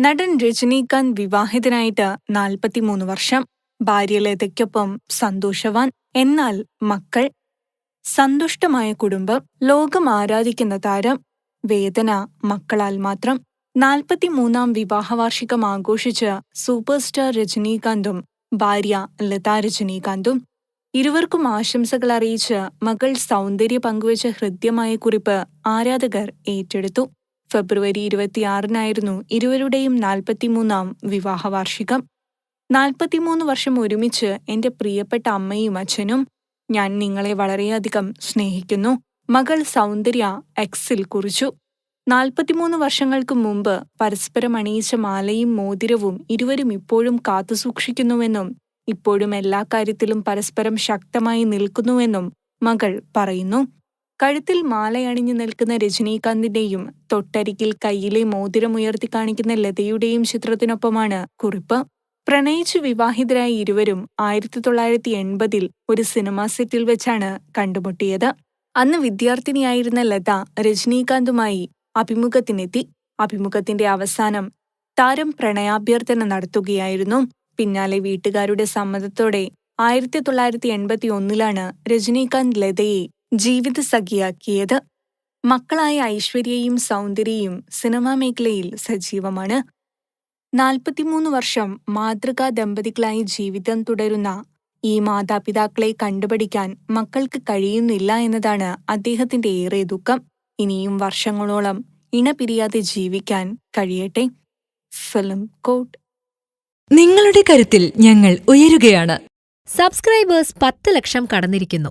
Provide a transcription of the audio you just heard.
നടൻ രജനീകാന്ത് വിവാഹിതനായിട്ട് നാൽപ്പത്തിമൂന്ന് വർഷം. ഭാര്യ ലതയ്ക്കൊപ്പം സന്തോഷവാൻ. എന്നാൽ മക്കൾ. സന്തുഷ്ടമായ കുടുംബം. ലോകം ആരാധിക്കുന്ന താരം. വേദന മക്കളാൽ മാത്രം. നാൽപ്പത്തിമൂന്നാം വിവാഹവാർഷികം ആഘോഷിച്ച സൂപ്പർ സ്റ്റാർ രജനീകാന്തും ഭാര്യ ലതാ രജനീകാന്തും ഇരുവർക്കും ആശംസകൾ അറിയിച്ച് മകൾ സൗന്ദര്യ പങ്കുവച്ച ഹൃദ്യമായ കുറിപ്പ് ആരാധകർ ഏറ്റെടുത്തു. ഫെബ്രുവരി ഇരുപത്തിയാറിനായിരുന്നു ഇരുവരുടെയും നാൽപ്പത്തിമൂന്നാം വിവാഹവാർഷികം. നാൽപ്പത്തിമൂന്ന് വർഷം ഒരുമിച്ച് എന്റെ പ്രിയപ്പെട്ട അമ്മയും അച്ഛനും ഞാൻ നിങ്ങളെ വളരെയധികം സ്നേഹിക്കുന്നു. മകൾ സൗന്ദര്യ എക്സിൽ കുറിച്ചു. നാൽപ്പത്തിമൂന്ന് വർഷങ്ങൾക്ക് മുമ്പ് പരസ്പരം അണിയിച്ച മാലയും മോതിരവും ഇരുവരും ഇപ്പോഴും കാത്തുസൂക്ഷിക്കുന്നുവെന്നും ഇപ്പോഴും എല്ലാ കാര്യത്തിലും പരസ്പരം ശക്തമായി നിൽക്കുന്നുവെന്നും മകൾ പറയുന്നു. കഴുത്തിൽ മാലയണിഞ്ഞു നിൽക്കുന്ന രജനീകാന്തിന്റെയും തൊട്ടരികിൽ കയ്യിലെ മോതിരമുയർത്തി കാണിക്കുന്ന ലതയുടെയും ചിത്രത്തിനൊപ്പമാണ് കുറിപ്പ്. പ്രണയിച്ചു വിവാഹിതരായ ഇരുവരും ആയിരത്തി തൊള്ളായിരത്തി എൺപതിൽ ഒരു സിനിമാ സെറ്റിൽ വെച്ചാണ് കണ്ടുമുട്ടിയത്. അന്ന് വിദ്യാർത്ഥിനിയായിരുന്ന ലത രജനീകാന്തുമായി അഭിമുഖത്തിനെത്തി. അഭിമുഖത്തിന്റെ അവസാനം താരം പ്രണയാഭ്യർത്ഥന നടത്തുകയായിരുന്നു. പിന്നാലെ വീട്ടുകാരുടെ സമ്മതത്തോടെ ആയിരത്തി തൊള്ളായിരത്തി എൺപത്തി ഒന്നിലാണ് രജനീകാന്ത് ലതയെ ജീവിതസഖിയാക്കിയത് മക്കളായ ഐശ്വര്യയും സൗന്ദര്യയും സിനിമാ മേഖലയിൽ സജീവമാണ്. നാൽപ്പത്തിമൂന്ന് വർഷം മാതൃകാ ദമ്പതികളായി ജീവിതം തുടരുന്ന ഈ മാതാപിതാക്കളെ കണ്ടുപഠിക്കാൻ മക്കൾക്ക് കഴിയുന്നില്ല എന്നതാണ് അദ്ദേഹത്തിന്റെ ഏറെ ദുഃഖം. ഇനിയും വർഷങ്ങളോളം ഇണപിരിയാതെ ജീവിക്കാൻ കഴിയട്ടെ. ഫിലിം കോട്ട്. നിങ്ങളുടെ കരുത്തിൽ ഞങ്ങൾ ഉയരുകയാണ്. സബ്സ്ക്രൈബേഴ്സ് പത്ത് ലക്ഷം കടന്നിരിക്കുന്നു.